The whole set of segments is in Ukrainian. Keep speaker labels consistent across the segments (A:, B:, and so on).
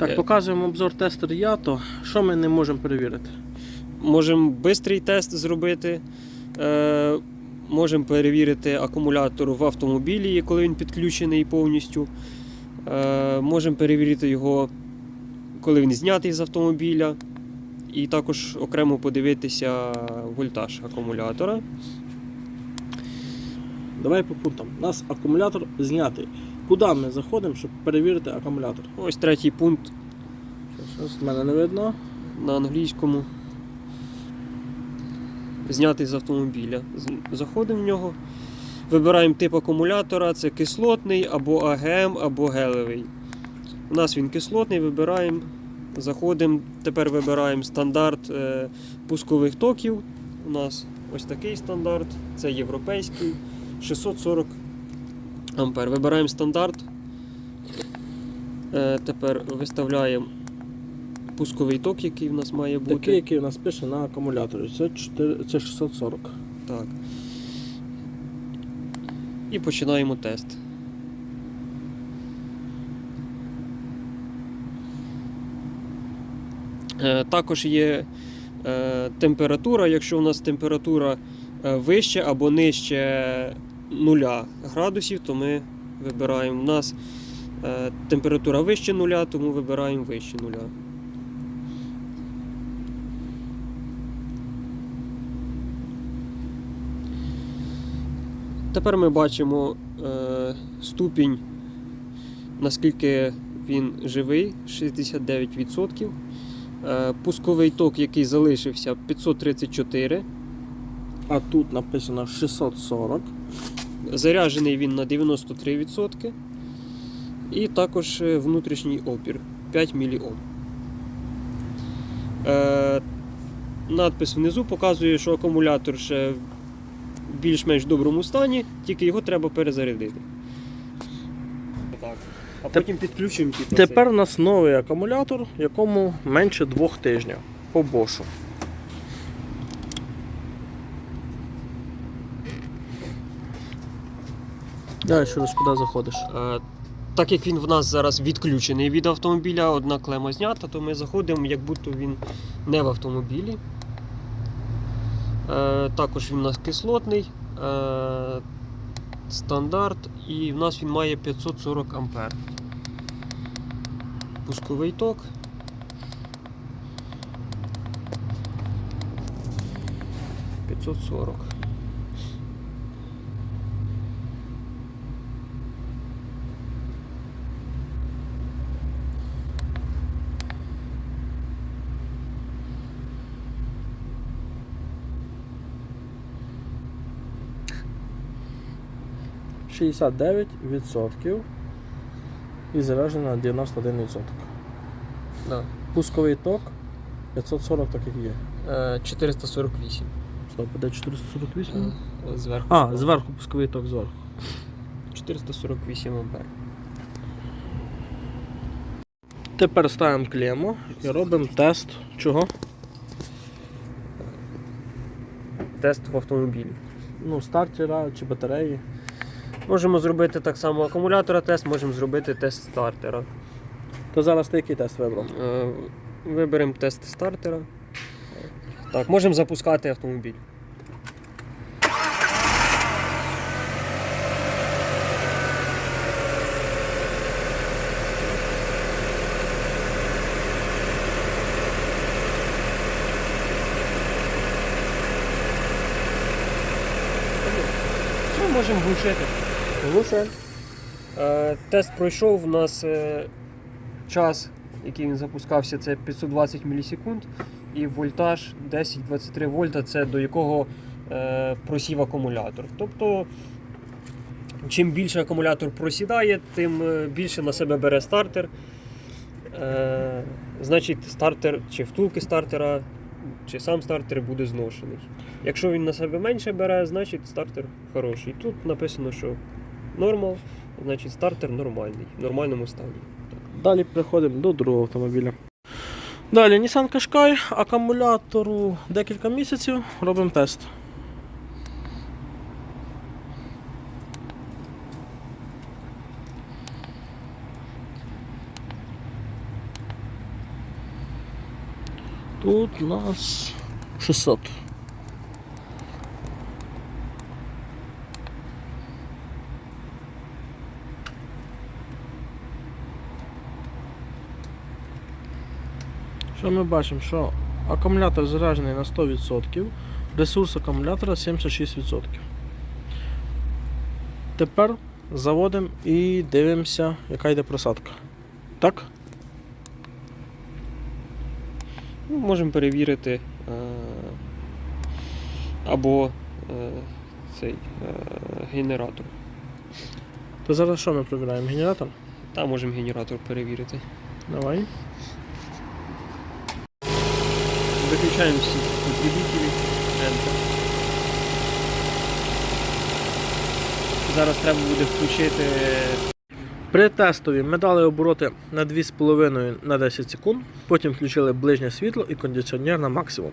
A: Так,
B: Е.
A: показуємо обзор тестер Ято. Що ми не можемо перевірити?
B: Можемо швидкий тест зробити. Е, можемо перевірити акумулятор в автомобілі, коли він підключений повністю. Е, можемо перевірити його, коли він знятий з автомобіля. І також окремо подивитися вольтаж акумулятора.
A: Давай по пунктам. У нас акумулятор знятий. Куди ми заходимо, щоб перевірити акумулятор?
B: Ось третій пункт
A: Щось в мене не видно.
B: на англійському. Знятий з автомобіля. Заходимо в нього. Вибираємо тип акумулятора, це кислотний або АГМ, або гелевий. У нас він кислотний, вибираємо, заходимо, тепер вибираємо стандарт е, пускових токів. У нас ось такий стандарт, це європейський 640 ампер. Вибираємо стандарт. Е, тепер виставляємо пусковий ток, який в нас має бути.
A: Такий, який у нас пише на акумуляторі. Це, 4, це 640.
B: Так. І починаємо тест. Е, Також є е, температура. Якщо у нас температура вища або нижче 0 градусів, то ми вибираємо. У нас е, температура вище нуля, тому вибираємо вище нуля. Тепер ми бачимо е, ступінь, наскільки він живий 69%. Е, пусковий ток, який залишився 534.
A: А тут написано 640.
B: Заряджений він на 93%. І також е, внутрішній опір 5 мОм. Е, надпис внизу показує, що акумулятор ще в більш-менш доброму стані, тільки його треба перезарядити. Так. А потім підключимо
A: Тепер у нас новий акумулятор, якому менше двох тижнів по бошу. Далі що куди заходиш?
B: Е, Так як він в нас зараз відключений від автомобіля, одна клема знята, то ми заходимо, як будто він не в автомобілі. Е, Також він у нас кислотний, е, стандарт, і в нас він має 540 ампер. Пусковий ток. П'ятсот сорок.
A: – 69% і заряджено на 91%.
B: Да.
A: Пусковий ток 540, так як є.
B: Е, 448.
A: Стоп, де 448?
B: Е, Зверху.
A: А, зверху пусковий ток зверху.
B: 448 ампер.
A: Тепер ставимо клему і робимо тест чого?
B: Тест в автомобілі.
A: Ну, стартера чи батареї.
B: Можемо зробити так само акумулятора тест, можемо зробити тест стартера.
A: То зараз ти який тест вибрав?
B: Е, Виберемо тест стартера. Так, можемо запускати автомобіль. Все, можемо глушити.
A: Глуше.
B: Е, Тест пройшов. У нас е, час, який він запускався, це 520 мілісекунд. І вольтаж 10-23 вольта це до якого е, просів акумулятор. Тобто, чим більше акумулятор просідає, тим більше на себе бере стартер. Значить, стартер чи втулки стартера, чи сам стартер буде зношений. Якщо він на себе менше бере, значить стартер хороший. Тут написано, що нормал, значить стартер нормальний, в нормальному стані.
A: Далі переходимо до другого автомобіля. Далі Nissan Qashqai, акумулятору декілька місяців, робимо тест. Тут у нас 600. Що ми бачимо? Що акумулятор заряджений на 100%, ресурс акумулятора 76%. Тепер заводимо і дивимося, яка йде просадка. Так?
B: Ну, можемо перевірити е, або е, цей е, генератор.
A: То зараз що ми перевіряємо? Генератор?
B: Там можемо генератор перевірити.
A: Давай.
B: Виключаємо всі потребителі. Enter. Зараз треба буде включити
A: При тестові ми дали обороти на 2,5 на 10 секунд, потім включили ближнє світло і кондиціонер на максимум.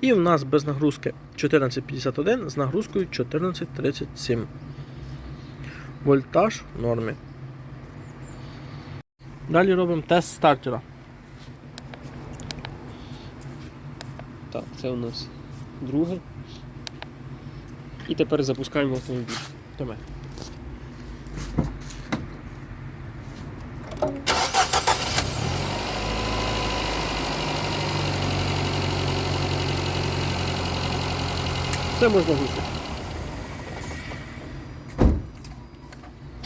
A: І в нас без нагрузки 1451 з нагрузкою 1437. Вольтаж в нормі. Далі робимо тест стартера.
B: Так, це у нас друге. І тепер запускаємо автомобіль.
A: Давай.
B: Це можна глушити.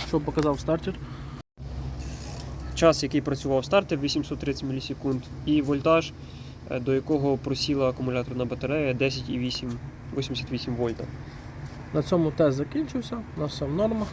A: Що показав стартер?
B: Час, який працював стартер 830 мілісекунд, і вольтаж, до якого просіла акумуляторна батарея 10,88 вольта.
A: На цьому тест закінчився. на все в нормах.